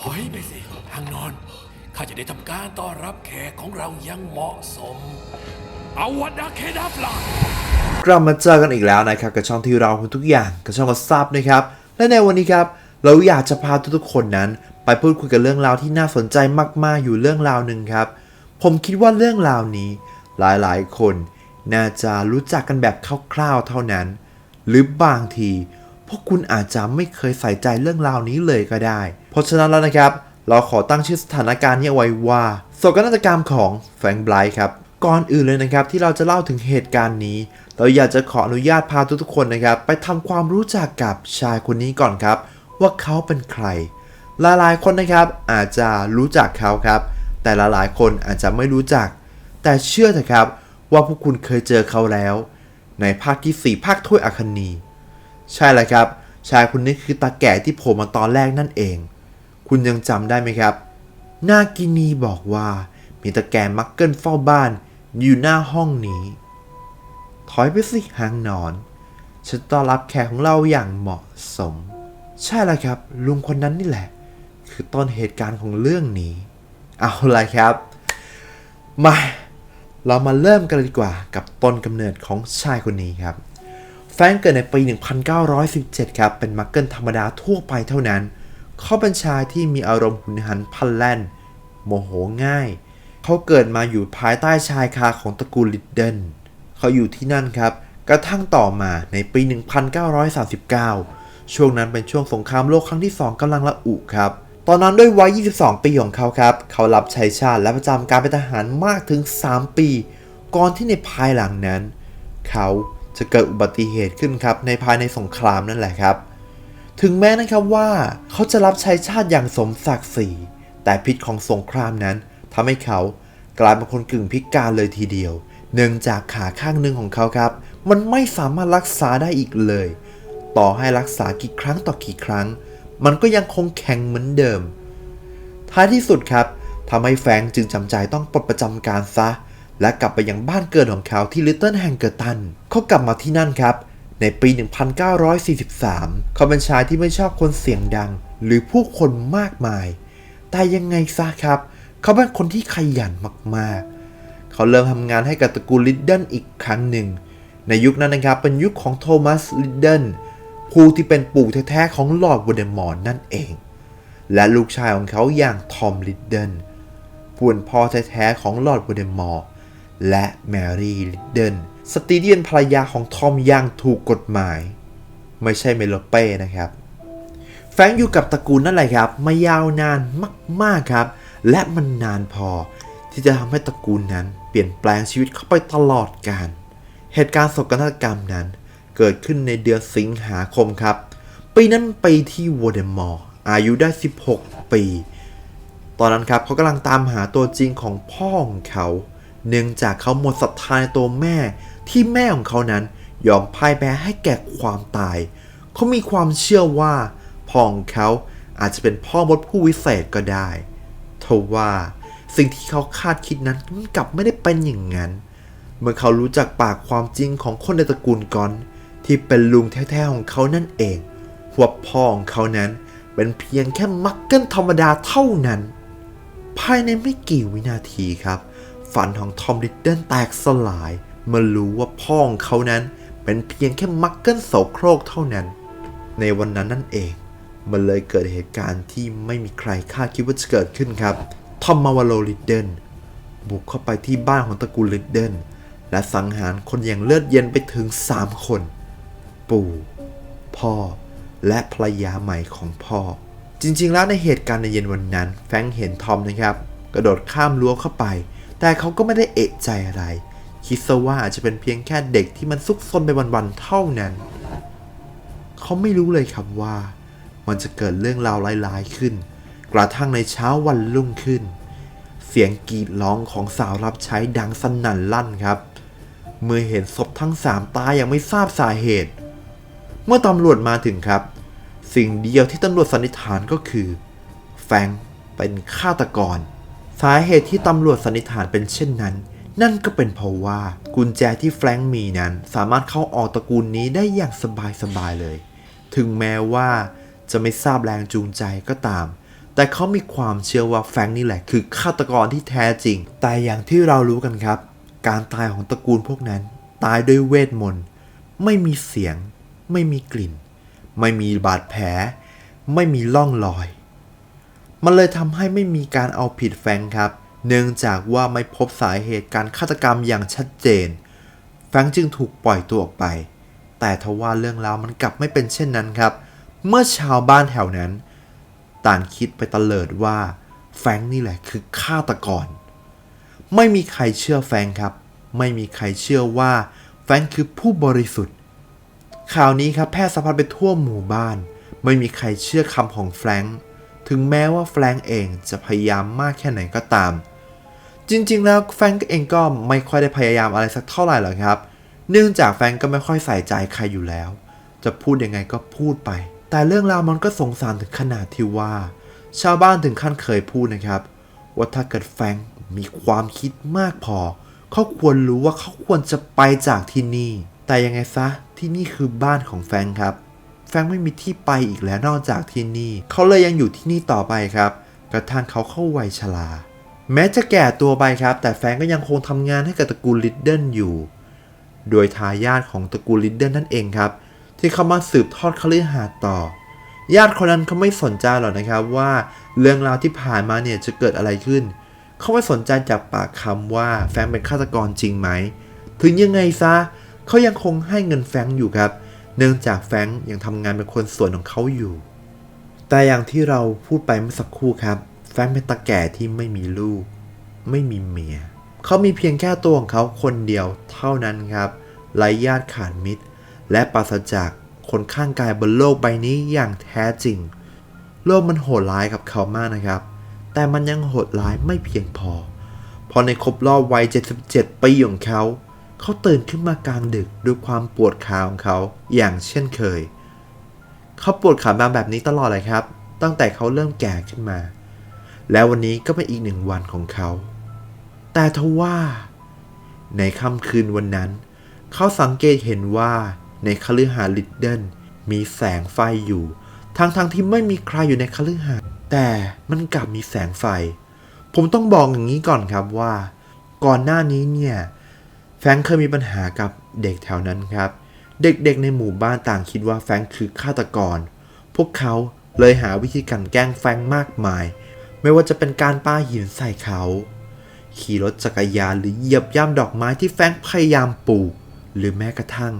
ถอยไปสิทางนอน ข้าจะได้ทำการต้อนรับแขกของเราอยังเหมาะสม เอาวันดาเคดับลา กลับมาเจอกันอีกแล้วนะครับกับช่องที่เราคุณทุกอย่างกับช่องกซับนะครับและในวันนี้ครับ เราอยากจะพาทุกๆคนนั้น ไปพูดคุยกับเรื่องราวที่น่าสนใจมากๆอยู่เรื่องราวหนึ่งครับ ผมคิดว่าเรื่องราวนี้ หลายๆ คน น่าจะรู้จักกันแบบคร่าวๆเท่านั้น หรือบางที พวกคุณอาจจะไม่เคยใส่ใจเรื่องราวนี้เลยก็ได้ เพราะฉะนั้นแล้วนะครับ เราขอตั้งชื่อสถานการณ์นี้ไว้ว่าโศกนาฏกรรมของแฟรงค์ไบรท์ครับก่อนอื่นเลยนะครับที่เราจะเล่าถึงเหตุการณ์นี้ เราอยากจะขออนุญาตพาทุกๆคนนะครับ ไปทำความรู้จักกับชายคนนี้ก่อนครับ ว่าเขาเป็นใคร หลายๆคนนะครับอาจจะรู้จักเขาครับ แต่หลายๆคนอาจจะไม่รู้จัก แต่เชื่อเถอะครับว่าพวกคุณเคยเจอเขาแล้ว ในภาคที่ 4 ภาคถ้วยอัคนี ใช่แล้วครับ ชายคนนี้คือตาแก่ที่โผล่มาตอนแรกนั่นเอง คุณยังจำได้ไหมครับ นากินีบอกว่า มีตาแก่มักเกิลเฝ้าบ้านอยู่หน้าห้องนี้ ถอยไปสิหางนอน ฉันต้อนรับแขกของเราอย่างเหมาะสม ใช่แล้วครับ ลุงคนนั้นนี่แหละ คือต้นเหตุการณ์ของเรื่องนี้ เอาละครับ มา เรามาเริ่มกันเลยดีกว่ากับต้นกำเนิดของชายคนนี้ครับ แฟรงเกิดในปี 1917 ครับ เป็นมักเกิลธรรมดาทั่วไปเท่านั้น เขาเป็นชายที่มีอารมณ์หุนหันพลันแล่น โมโหง่าย เขาเกิดมาอยู่ภายใต้ชายคาของตระกูลลิดเดน เขาอยู่ที่นั่นครับ กระทั่งต่อมาในปี 1939 ช่วงนั้นเป็นช่วงสงครามโลกครั้งที่ 2กำลังระอุครับ ตอนนั้นด้วยวัย 22 ปีของเขาครับ เขารับใช้ชาติและประจำการเป็นทหารมากถึง 3 ปี ก่อนที่ในภายหลังนั้น เขา จะเกิดอุบัติเหตุขึ้นครับในภายในสงครามนั่นแหละครับ ถึงแม้นะครับว่าเขาจะรับใช้ชาติอย่างสมศักดิ์ศรีแต่พิษของสงครามนั้นทำให้เขากลายเป็นคนกึ่งพิการเลยทีเดียว เนื่องจากขาข้างหนึ่งของเขาครับ มันไม่สามารถรักษาได้อีกเลย ต่อให้รักษากี่ครั้งต่อกี่ครั้ง มันก็ยังคงแข็งเหมือนเดิม ท้ายที่สุดครับทำให้แฟรงค์จึงจำใจต้องปลดประจำการซะ และกลับไปยังบ้านเกิดของเขาที่ลิตเติ้ลแฮงเกอร์ตันเขากลับมาที่นั่นครับ ในปี 1943 เขาเป็นชายที่ไม่ชอบคนเสียงดัง หรือผู้คนมากมาย แต่ยังไงซะครับ เขาเป็นคนที่ขยันมากๆ เขาเริ่มทำงานให้กับตระกูลลิดเดนอีกครั้งหนึ่ง ในยุคนั้นนะครับเป็นยุคของโทมัสลิดเดนผู้ที่เป็นปู่แท้ๆของลอร์ดวอเดมอร์นั่นเอง และลูกชายของเขาอย่างทอมลิดเดนผู้เป็นพ่อแท้ๆของลอร์ดวอเดมอร์ และแมรี่ลิดเดนสตรีที่เป็นภรรยาของทอมอย่างถูกกฎหมาย ไม่ใช่เมโลเป้นะครับแฟงอยู่กับตระกูลนั่นแหละครับมายาวนานมากๆครับ และมันนานพอที่จะทำให้ตระกูลนั้น เปลี่ยนแปลงชีวิตเข้าไปตลอดกาลเหตุการณ์โศกนาฏกรรมนั้น เกิดขึ้นในเดือนสิงหาคมครับ ปีนั้นเป็นปีที่วอเดมอร์อายุได้ 16 ปี ตอนนั้นครับเขากำลังตามหาตัวจริงของพ่อของเขา เนื่องจากเขาหมดศรัทธาในตัวแม่ที่แม่ของเขานั้นยอมพ่ายแพ้ให้แก่ความตาย เขามีความเชื่อว่าพ่อของเขาอาจจะเป็นพ่อมดผู้วิเศษก็ได้ทว่าสิ่งที่เขาคาดคิดนั้นมันกลับไม่ได้เป็นอย่างนั้น เมื่อเขารู้จักปากความจริงของคนในตระกูลกอนที่เป็นลุงแท้ๆของเขานั่นเองว่าพ่อของเขานั้นเป็นเพียงแค่มักเกิลธรรมดาเท่านั้น ภายในไม่กี่วินาทีครับ ฝันของทอมลิดเดิลแตกสลาย เมื่อรู้ว่าพ่อของเขานั้นเป็นเพียงแค่มักเกิลโสโครกเท่านั้น ในวันนั้นนั่นเอง มันเลยเกิดเหตุการณ์ที่ไม่มีใครคาดคิดว่าจะเกิดขึ้นครับ ทอมมาวาโลลิดเดิลบุกเข้าไปที่บ้านของตระกูลลิดเดิลและสังหารคนอย่างเลือดเย็นไปถึง 3 คน ปู่ พ่อ และภรรยาใหม่ของพ่อ จริงๆ แล้วในเหตุการณ์ในเย็นวันนั้น แฟงเห็นทอมนะครับ กระโดดข้ามรั้วเข้าไป แต่เขาก็ไม่ได้เอะใจอะไร คิดซะว่าอาจจะเป็นเพียงแค่เด็กที่มันซุกซนไปวันๆเท่านั้น เขาไม่รู้เลยครับว่า มันจะเกิดเรื่องราวร้ายๆขึ้น กระทั่งในเช้าวันรุ่งขึ้น เสียงกรีดร้องของสาวรับใช้ดังสนั่นลั่นครับ เมื่อเห็นศพทั้งสามตายอย่างไม่ทราบสาเหตุ เมื่อตำรวจมาถึงครับ สิ่งเดียวที่ตำรวจสันนิษฐานก็คือ แฟงเป็นฆาตกร สาเหตุที่ตำรวจสันนิษฐานเป็นเช่นนั้น นั่นก็เป็นเพราะว่ากุญแจที่แฟรงค์มีนั้นสามารถเข้าออกตระกูลนี้ได้อย่างสบายๆเลย ถึงแม้ว่าจะไม่ทราบแรงจูงใจก็ตาม แต่เขามีความเชื่อว่าแฟรงค์นี่แหละคือฆาตกรที่แท้จริง แต่อย่างที่เรารู้กันครับ การตายของตระกูลพวกนั้น ตายด้วยเวทมนต์ ไม่มีเสียง ไม่มีกลิ่น ไม่มีบาดแผล ไม่มีร่องรอย มันเลยทำให้ไม่มีการเอาผิดแฟงครับ เนื่องจากว่าไม่พบสาเหตุการฆาตกรรมอย่างชัดเจน แฟงจึงถูกปล่อยตัวออกไป แต่ทว่าเรื่องราวมันกลับไม่เป็นเช่นนั้นครับ เมื่อชาวบ้านแถวนั้น ต่างคิดไปตะเลิดว่า แฟงนี่แหละคือฆาตกร ไม่มีใครเชื่อแฟงครับ ไม่มีใครเชื่อว่าแฟงค์คือผู้บริสุทธิ์ ข่าวนี้ครับแพร่สะพัดไปทั่วหมู่บ้าน ไม่มีใครเชื่อคำของแฟรงค์ ถึงแม้ว่าแฟรงค์เองจะพยายามมากแค่ไหนก็ตาม จริงๆ แล้วแฟรงค์เองก็ไม่ค่อยได้พยายามอะไรสักเท่าไหร่หรอกครับ เนื่องจากแฟรงค์ก็ไม่ค่อยใส่ใจใครอยู่แล้ว จะพูดยังไงก็พูดไป แต่เรื่องราวมันก็สงสารถึงขนาดที่ว่า ชาวบ้านถึงขั้นเคยพูดนะครับว่าถ้าเกิดแฟรงค์มีความคิดมากพอ เขาควรรู้ว่าเขาควรจะไปจากที่นี่ แต่ยังไงซะที่นี่คือบ้านของแฟรงค์ครับ แฟงไม่มีที่ไปอีกแล้วนอกจากที่นี่ เขาเลยยังอยู่ที่นี่ต่อไปครับ กระทั่งเขาเข้าวัยชรา แม้จะแก่ตัวไปครับ แต่แฟงก็ยังคงทำงานให้กับตระกูลลิดเดิลอยู่ โดยทายาทของตระกูลลิดเดิลนั่นเองครับ ที่เขามาสืบทอดคฤหาสน์ต่อ ญาติคนนั้นเขาไม่สนใจหรอกนะครับว่าเรื่องราวที่ผ่านมาเนี่ยจะเกิดอะไรขึ้น เขาไม่สนใจจากปากคำว่าแฟงเป็นฆาตกรจริงไหม ถึงยังไงซะเขายังคงให้เงินแฟงอยู่ครับ เนื่องจากแฟรงค์ยังทำงานเป็นคนส่วนของเขาอยู่ แต่อย่างที่เราพูดไปเมื่อสักครู่ครับ แฟรงค์เป็นตาแก่ที่ไม่มีลูก ไม่มีเมีย เขามีเพียงแค่ตัวของเขาคนเดียวเท่านั้นครับไร้ญาติขาดมิตร และปราศจากคนข้างกายบนโลกใบนี้อย่างแท้จริง โลกมันโหดร้ายกับเขามากนะครับ แต่มันยังโหดร้ายไม่เพียงพอ พอในครบรอบวัย 77 ปีของเขา เขาตื่นขึ้นมากลางดึกด้วยความปวดขาของเขาอย่างเช่นเคย เขาปวดขามาแบบนี้ตลอดเลยครับ ตั้งแต่เขาเริ่มแก่ขึ้นมา แล้ววันนี้ก็เป็นอีกหนึ่งวันของเขา แต่ทว่า ในค่ำคืนวันนั้น เขาสังเกตเห็นว่าในคฤหาสน์ลิดเดิลมีแสงไฟอยู่ ทั้งๆทที่ไม่มีใครอยู่ในคฤหาสน์แต่มันกลับมีแสงไฟ ผมต้องบอกอย่างนี้ก่อนครับว่า ก่อนหน้านี้เนี่ย แฟงเคยมีปัญหากับเด็กแถวนั้นครับ เด็กๆในหมู่บ้านต่างคิดว่าแฟงคือฆาตกร พวกเขาเลยหาวิธีการแกล้งแฟงมากมาย ไม่ว่าจะเป็นการป้าหินใส่เขา ขี่รถจักรยานหรือเหยียบย่ำดอกไม้ที่แฟงพยายามปลูก หรือแม้กระทั่ง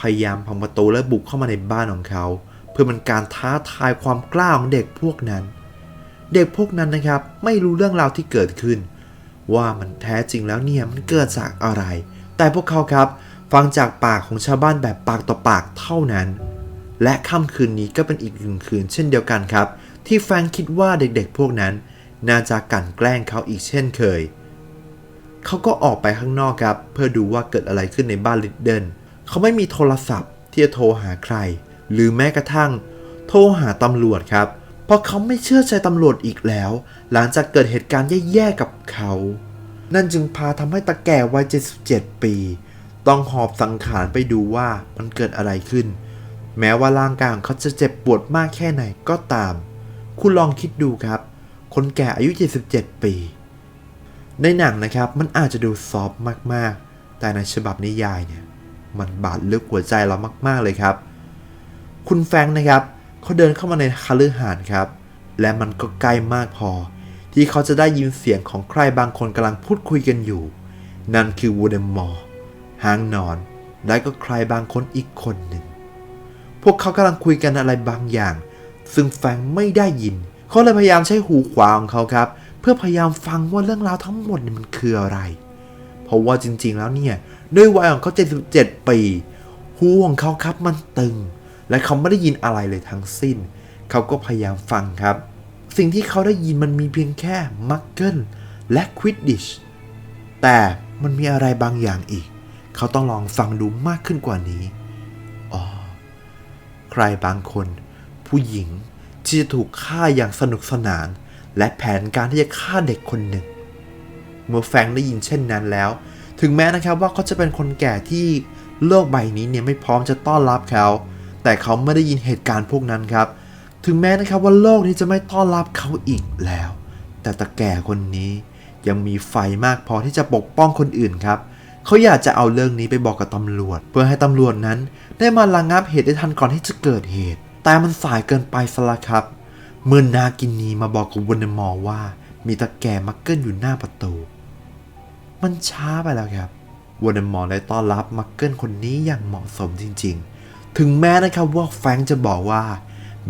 พยายามพังประตูและบุกเข้ามาในบ้านของเขา เพื่อเป็นการท้าทายความกล้าของเด็กพวกนั้น เด็กพวกนั้นนะครับไม่รู้เรื่องราวที่เกิดขึ้น ว่ามันแท้จริงแล้วเนี่ยมันเกิดจากอะไร แต่พวกเขาครับ ฟังจากปากของชาวบ้านแบบปากต่อปากเท่านั้น และค่ำคืนนี้ก็เป็นอีกหนึ่งคืนเช่นเดียวกันครับ ที่แฟงคิดว่าเด็กๆพวกนั้น น่าจะกลั่นแกล้งเขาอีกเช่นเคย เขาก็ออกไปข้างนอกครับ เพื่อดูว่าเกิดอะไรขึ้นในบ้านลิดเดิลเขาไม่มีโทรศัพท์ที่จะโทรหาใคร หรือแม้กระทั่ง โทรหาตำรวจครับเราะเขาไม่เชื่อใจตำรวจอีกแล้ว หลังจากเกิดเหตุการณ์แย่ๆกับเขา นั่นจึงพาทำให้ตาแก่วัย 77 ปี ต้องหอบสังขารไปดูว่ามันเกิดอะไรขึ้น แม้ว่าร่างกายของเขาจะเจ็บปวดมากแค่ไหนก็ตาม คุณลองคิดดูครับ คนแก่อายุ 77 ปี ในหนังนะครับมันอาจจะดูซอฟมากๆ แต่ในฉบับนิยายเนี่ยมันบาดลึกหัวใจเรามากๆเลยครับ คุณแฟงนะครับ เขาเดินเข้ามาในคฤหาสน์ครับ และมันก็ใกล้มากพอ ที่เขาจะได้ยินเสียงของใครบางคนกำลังพูดคุยกันอยู่ นั่นคือวูเดมอร์ฮางนอน และก็ใครบางคนอีกคนหนึ่ง พวกเขากำลังคุยกันอะไรบางอย่าง ซึ่งแฟงไม่ได้ยิน เขาเลยพยายามใช้หูขวาของเขาครับ เพื่อพยายามฟังว่าเรื่องราวทั้งหมดนี่มันคืออะไร เพราะว่าจริงๆแล้วเนี่ยด้วยวัยของเขา 77 ปี หูของเขาครับมันตึง และเขาไม่ได้ยินอะไรเลยทั้งสิ้น เขาก็พยายามฟังครับ สิ่งที่เขาได้ยินมันมีเพียงแค่มักเกิลและควิดดิชแต่มันมีอะไรบางอย่างอีก เขาต้องลองฟังดูมากขึ้นกว่านี้ อ๋อ ใครบางคน ผู้หญิงที่จะถูกฆ่าอย่างสนุกสนาน และแผนการที่จะฆ่าเด็กคนหนึ่ง เมื่อแฟงได้ยินเช่นนั้นแล้ว ถึงแม้นะครับว่าเขาจะเป็นคนแก่ที่โลกใบนี้เนี่ยไม่พร้อมจะต้อนรับเขา แต่เขาไม่ได้ยินเหตุการณ์พวกนั้นครับ ถึงแม้นะครับว่าโลกนี้จะไม่ต้อนรับเขาอีกแล้ว แต่ตาแก่คนนี้ยังมีไฟมากพอที่จะปกป้องคนอื่นครับ เขาอยากจะเอาเรื่องนี้ไปบอกกับตำรวจ เพื่อให้ตำรวจนั้น ได้มาระงับเหตุได้ทันก่อนที่จะเกิดเหตุ แต่มันสายเกินไปซะละครับเมื่อนากินีมาบอกกับวนเดมอร์ว่า มีตาแก่มักเกิลอยู่หน้าประตู มันช้าไปแล้วครับวอนเดมอร์ได้ต้อนรับมักเกิลคนนี้อย่างเหมาะสมจริงๆ ถึงแม้นะครับว่าแฟงจะบอกว่า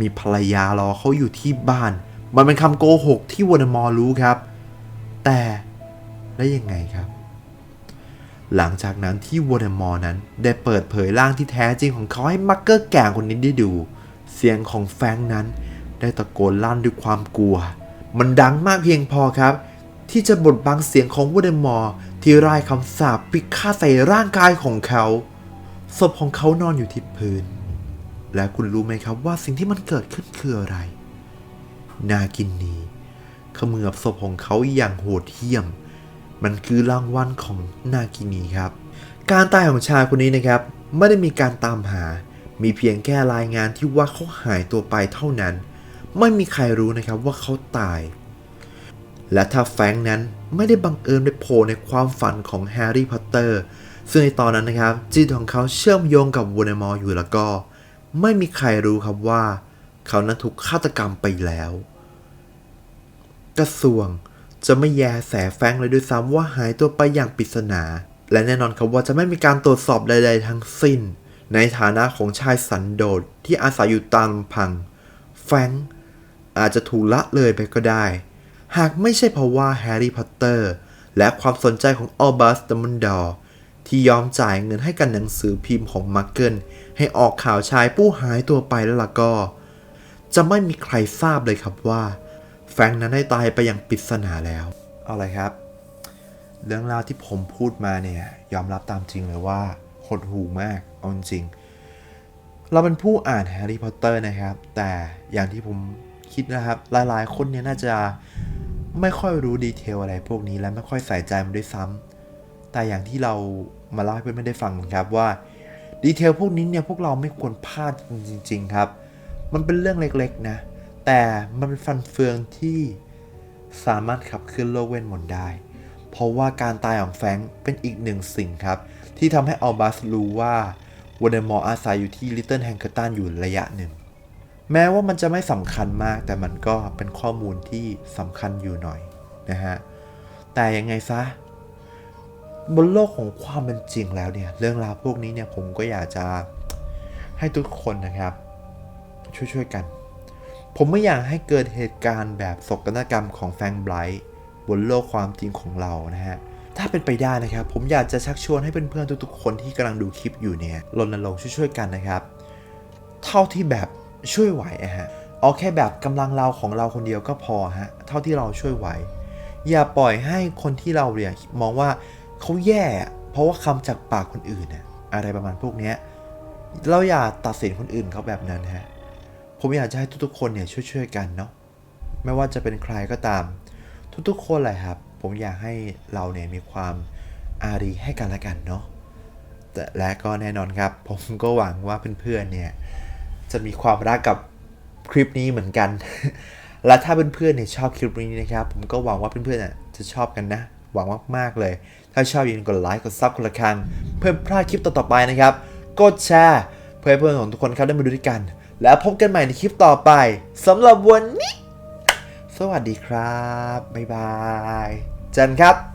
มีภรรยารอเขาอยู่ที่บ้าน มันเป็นคำโกหกที่วอนเดมอร์รู้ครับ แต่ได้ยังไงครับ หลังจากนั้นที่วอร์เดมอรนั้นได้เปิดเผยร่างที่แท้จริงของเขาให้มักเกอร์แก่คนนี้ได้ดู เสียงของแฟงนั้น ได้ตะโกนลั่นด้วยความกลัว มันดังมากเพียงพอครับ ที่จะบดบังเสียงของวอเดมอร์ที่ร่ายคำสาปพิฆาตใส่ร่างกายของเขา ศพของเขานอนอยู่ที่พื้น และคุณรู้ไหมครับว่าสิ่งที่มันเกิดขึ้นคืออะไร นากินนีเขมือบศพของเขาอย่างโหดเหี้ยม มันคือรางวัลของนากินีครับ การตายของชายคนนี้นะครับ ไม่ได้มีการตามหา มีเพียงแค่รายงานที่ว่าเขาหายตัวไปเท่านั้น ไม่มีใครรู้นะครับว่าเขาตาย และถ้าแฟงนั้นไม่ได้บังเอิญไปโผล่ในความฝันของแฮร์รี่พอตเตอร์ ซึ่งในตอนนั้นนะครับจิตของเขาเชื่อมโยงกับวูเนมอร์อยู่แล้วก็ ไม่มีใครรู้ครับว่า เขานั้นถูกฆาตกรรมไปแล้ว กระทรวงจะไม่แยแสแฟงเลยด้วยซ้ำว่าหายตัวไปอย่างปริศนา และแน่นอนครับว่าจะไม่มีการตรวจสอบใด ๆ ทั้งสิ้น ในฐานะของชายสันโดษที่อาศัยอยู่ตามลำพัง แฟงอาจจะถูกละเลยไปก็ได้ หากไม่ใช่เพราะว่าแฮร์รี่พอตเตอร์และความสนใจของอัลบัสดัมเบิลดอร์ ที่ยอมจ่ายเงินให้กับหนังสือพิมพ์ของมาร์เกิลให้ออกข่าวชายผู้หายตัวไปแล้วล่ะก็ จะไม่มีใครทราบเลยครับว่า แฟงนั้นได้ตายไปอย่างปริศนาแล้วเอาเลยครับ เรื่องราวที่ผมพูดมาเนี่ยยอมรับตามจริงเลยว่าหดหูมากเอาจริง เราเป็นผู้อ่านแฮร์รี่พอตเตอร์นะครับ แต่อย่างที่ผมคิดนะครับ หลายๆ คนเนี่ยน่าจะไม่ค่อยรู้ดีเทลอะไรพวกนี้และไม่ค่อยใส่ใจมันด้วยซ้ำ แต่อย่างที่เรามาเล่าให้เพื่อนๆได้ฟังครับว่าดีเทลพวกนี้เนี่ยพวกเราไม่ควรพลาดจริง ๆ ครับ มันเป็นเรื่องเล็กๆนะ แต่มันเป็นฟันเฟืองที่สามารถขับเคลื่อนโลกเวทมนต์ได้ เพราะว่าการตายของแฟงเป็นอีกหนึ่งสิ่งครับ ที่ทำให้อัลบัสรู้ว่าวอเดมอร์อาศัยอยู่ที่ลิตเติ้ลแฮงเกอร์ตันอยู่ระยะหนึ่ง แม้ว่ามันจะไม่สำคัญมาก แต่มันก็เป็นข้อมูลที่สำคัญอยู่หน่อยนะฮะ แต่ยังไงซะ บนโลกของความเป็นจริงแล้วเนี่ยเรื่องราวพวกนี้เนี่ยผมก็อยากจะให้ทุกคนนะครับ ช่วยๆกัน ผมไม่อยากให้เกิดเหตุการณ์แบบศกนาฏกรรมของแฟงไบรท์บนโลกความจริงของเรานะฮะถ้าเป็นไปได้นะครับ ผมอยากจะชักชวนให้เพื่อนๆทุกๆ คนที่กำลังดูคลิปอยู่เนี่ยรณรงค์ช่วยๆกันนะครับ เท่าที่แบบช่วยไหวะฮะเอาแค่แบบกำลังเราของเราคนเดียวก็พอฮะเท่าที่เราช่วยไหว อย่าปล่อยให้คนที่เราเนี่ยมองว่า เขาแย่ เพราะว่าคำจากปากคนอื่นน่ะอะไรประมาณพวกเนี้ยเราอย่าตัดสินคนอื่นเขาแบบนั้นฮะผมอยากจะให้ทุกๆคนเนี่ยช่วยๆกันเนาะไม่ว่าจะเป็นใครก็ตาม ทุกๆคนแหละครับ ผมอยากให้เราเนี่ยมีความอารีให้กันและกันเนาะแต่และก็แน่นอนครับ ผมก็หวังว่าเพื่อนๆเนี่ยจะมีความรักกับคลิปนี้เหมือนกัน และถ้าเพื่อนๆเนี่ยชอบคลิปนี้นะครับ ผมก็หวังว่าเพื่อนๆจะชอบกันนะ หวังมากๆเลย ถ้าชอบอย่าลืมกดไลค์กดซับกดละครังเพื่อไม่พลาดคลิปต่อๆไปนะครับ กดแชร์เพื่อให้เพื่อนของทุกคนครับได้มาดูด้วยกัน แล้วพบกันใหม่ในคลิปต่อไปสำหรับวันนี้ สวัสดีครับ บ๊ายบาย จันครับ